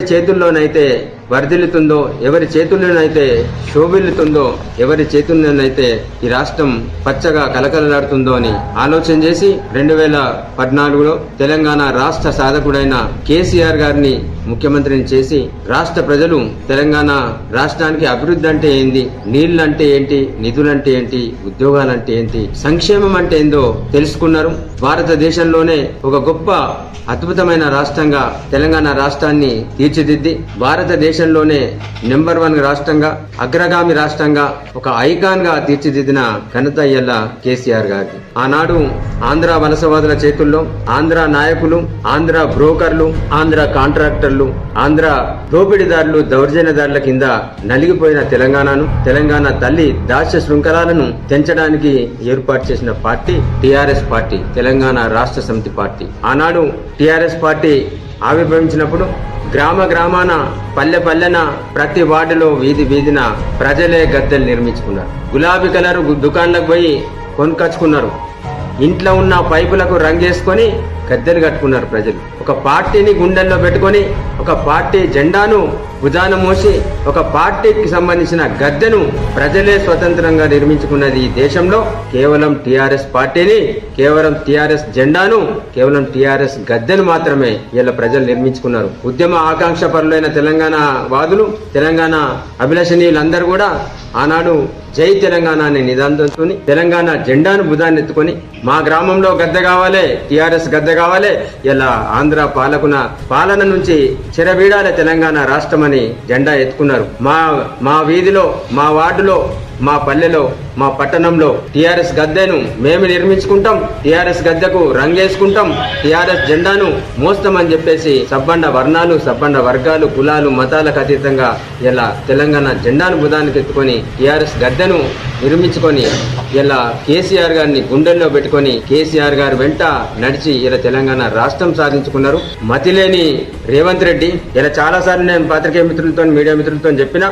చేతుల్లోనైతే వర్ధిల్లుతుందో ఎవరి చేతుల్లోనైతే శోభిల్లుతుందో ఎవరి చేతుల్లోనైతే ఈ రాష్ట్రం పచ్చగా కలకలలాడుతుందో అని ఆలోచన చేసి రెండు వేల పద్నాలుగులో తెలంగాణ రాష్ట్ర సాధకుడైన కేసీఆర్ గారిని ముఖ్యమంత్రిని చేసి రాష్ట్ర ప్రజలు తెలంగాణ రాష్ట్రానికి అభివృద్ధి అంటే ఏంది? నీళ్ళు అంటే ఏంటి? నిధులంటే ఏంటి? ఉద్యోగాలంటే ఏంటి? సంక్షేమం అంటే ఏందో తెలుసుకున్నారు. భారతదేశంలోనే ఒక గొప్ప అద్భుతమైన రాష్ట్రంగా తెలంగాణ రాష్ట్రాన్ని తీర్చిదిద్ది దేశంలోనే నెంబర్ వన్ రాష్ట్రంగా అగ్రగామి రాష్ట్రంగా ఒక ఐకాన్గా తీర్చిదిద్దిన ఘనత ఇయ్యల్ల కేసీఆర్ గారికి ఆనాడు ఆంధ్ర వలసవాదుల చేతుల్లో ఆంధ్ర నాయకులు ఆంధ్ర బ్రోకర్లు ఆంధ్ర కాంట్రాక్టర్లు ఆంధ్ర దోపిడీదారులు దౌర్జన్యదారుల కింద నలిగిపోయిన తెలంగాణను తెలంగాణ తల్లి దాస్య శృంఖలాలను తెంచడానికి ఏర్పాటు చేసిన పార్టీ టిఆర్ఎస్ పార్టీ తెలంగాణ రాష్ట్ర సమితి పార్టీ. ఆనాడు టిఆర్ఎస్ పార్టీ ఆవిర్భవించినప్పుడు గ్రామ గ్రామాన పల్లె పల్లెన ప్రతి వార్డులో వీధి వీధిన ప్రజలే గద్దెలు నిర్మించుకున్నారు. గులాబీ కలర్ దుకాణాలకు పోయి కొనుకొచ్చుకున్నారు ఇంట్లో ఉన్న పైపులకు రంగేసుకొని గద్దెలు కట్టుకున్నారు ప్రజలు. ఒక పార్టీని గుండెల్లో పెట్టుకొని ఒక పార్టీ జెండాను భుజాన మోసి ఒక పార్టీకి సంబంధించిన గద్దెను ప్రజలే స్వతంత్రంగా నిర్మించుకున్నది ఈ దేశంలో. కేవలం టిఆర్ఎస్ పార్టీని కేవలం టిఆర్ఎస్ జెండాను కేవలం టిఆర్ఎస్ గద్దెను మాత్రమే ఇలా ప్రజలు నిర్మించుకున్నారు. ఉద్యమ ఆకాంక్ష పరులైన తెలంగాణ వాదులు తెలంగాణ అభిలషణీయులందరూ కూడా ఆనాడు జై తెలంగాణ అనే నిదానంతో తెలంగాణ జెండాను భుజాన్ని ఎత్తుకొని మా గ్రామంలో గద్దె కావాలి టిఆర్ఎస్ గద్దె కావాలి ఇలా ఆంధ్ర పాలకున పాలన నుంచి చెరవీడాలి తెలంగాణ రాష్ట్రం అని జెండా ఎత్తుకున్నారు. మా మా వీధిలో మా వార్డులో మా పల్లెలో మా పట్టణంలో టిఆర్ఎస్ గద్దెను మేము నిర్మించుకుంటాం టిఆర్ఎస్ గద్దెకు రంగేసుకుంటాం టిఆర్ఎస్ జెండాను మోస్తామని చెప్పేసి సబ్బండ వర్ణాలు సబ్బండ వర్గాలు కులాలు మతాలకు అతీతంగా ఇలా తెలంగాణ జెండాను బుధానికి ఎత్తుకొని టిఆర్ఎస్ గద్దెను నిర్మించుకొని ఇలా కేసీఆర్ గారిని గుండెల్లో పెట్టుకొని కేసీఆర్ గారు వెంట నడిచి ఇలా తెలంగాణ రాష్ట్రం సాధించుకున్నారు. మతిలేని రేవంత్ రెడ్డి ఇలా చాలా సార్లు నేను పాత్రికేయ మిత్రులతో మీడియా మిత్రులతో చెప్పిన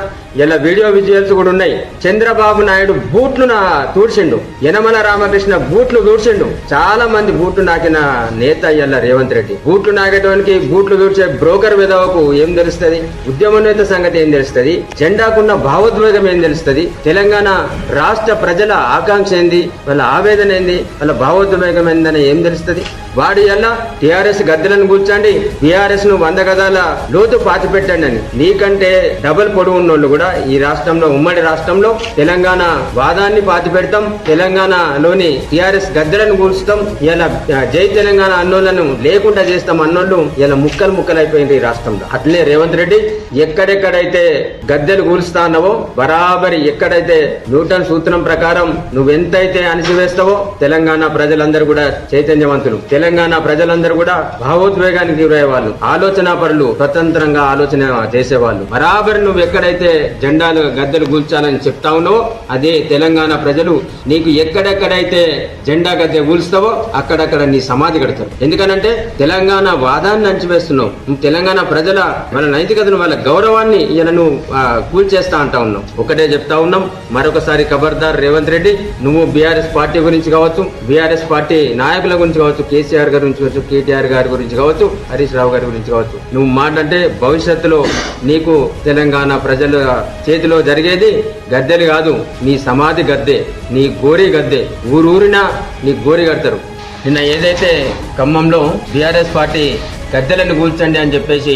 ఇలా వీడియో విజువల్స్ కూడా ఉన్నాయి. చంద్ర చంద్రబాబు నాయుడు బూట్లు నా తూడ్చిండు. యనమల రామకృష్ణ బూట్లు తూడ్చిండు. చాలా మంది బూట్లు నాకిన నేత అయ్యల్ల రేవంత్ రెడ్డి. బూట్లు నాకేటోనికి బూట్లు తూడ్చే బ్రోకర్ విధవకు ఏం తెలుస్తుంది? ఉద్యమ నేత సంగతి ఏం తెలుస్తుంది? జెండాకున్న భావోద్వేగం ఏం తెలుస్తుంది? తెలంగాణ రాష్ట్ర ప్రజల ఆకాంక్ష ఏంది? వాళ్ళ ఆవేదన ఏంది? వాళ్ళ భావోద్వేగం ఏందని ఏం తెలుస్తుంది? వాడి ఎలా టిఆర్ఎస్ గద్దెలను కూర్చోండి. బీఆర్ఎస్ను వంద గదాల లోతు పాతి పెట్టండి అని. నీకంటే డబుల్ పొడవు ఉన్నోళ్ళు కూడా ఈ రాష్ట్రంలో ఉమ్మడి రాష్ట్రంలో తెలంగాణ తెలంగాణ వాదాన్ని పాతి పెడతాం. తెలంగాణలోని టిఆర్ఎస్ గద్దెలను కూల్చుతాం. ఇలా జై తెలంగాణ అన్నోళ్ళను లేకుండా చేస్తాం అన్నోళ్ళు ఇలా ముక్కలు ముక్కలు అయిపోయింది ఈ రాష్ట్రంలో. అట్లే రేవంత్ రెడ్డి ఎక్కడెక్కడైతే గద్దెలు కూల్స్తా అన్నవో బరాబరి ఎక్కడైతే న్యూటన్ సూత్రం ప్రకారం నువ్వెంతైతే అణిచివేస్తావో తెలంగాణ ప్రజలందరూ కూడా చైతన్యవంతులు. తెలంగాణ ప్రజలందరూ కూడా భావోద్వేగానికి గురయ్యేవాళ్ళు. ఆలోచన పరులు స్వతంత్రంగా ఆలోచన చేసేవాళ్ళు. బరాబరి నువ్వు ఎక్కడైతే జెండాలు గద్దెలు కూల్చాలని చెప్తా ఉన్నావో అదే తెలంగాణ ప్రజలు నీకు ఎక్కడెక్కడైతే జెండా గద్దె ఊల్స్తావో అక్కడక్కడ నీ సమాధి కడతారు. ఎందుకనంటే తెలంగాణ వాదాన్ని అంచివేస్తున్నావు తెలంగాణ ప్రజల వాళ్ళ నైతికతను వాళ్ళ గౌరవాన్ని ఇలా నువ్వు కూల్చేస్తా అంటా ఉన్నావు. ఒకటే చెప్తా ఉన్నాం మరొకసారి ఖబర్దార్ రేవంత్ రెడ్డి నువ్వు బీఆర్ఎస్ పార్టీ గురించి కావచ్చు బీఆర్ఎస్ పార్టీ నాయకుల గురించి కావచ్చు కేసీఆర్ గారి గురించి కావచ్చు కేటీఆర్ గారి గురించి కావచ్చు హరీష్ రావు గారి గురించి కావచ్చు. నువ్వు మాట్లాడితే భవిష్యత్తులో నీకు తెలంగాణ ప్రజల చేతిలో జరిగేది గద్దెలు కాదు నీ సమాధి గద్దె నీ గోరి గద్దె. ఊరూరినా నీ గోరి కడతారు. నిన్న ఏదైతే ఖమ్మంలో బీఆర్ఎస్ పార్టీ గద్దెలను కూల్చండి అని చెప్పేసి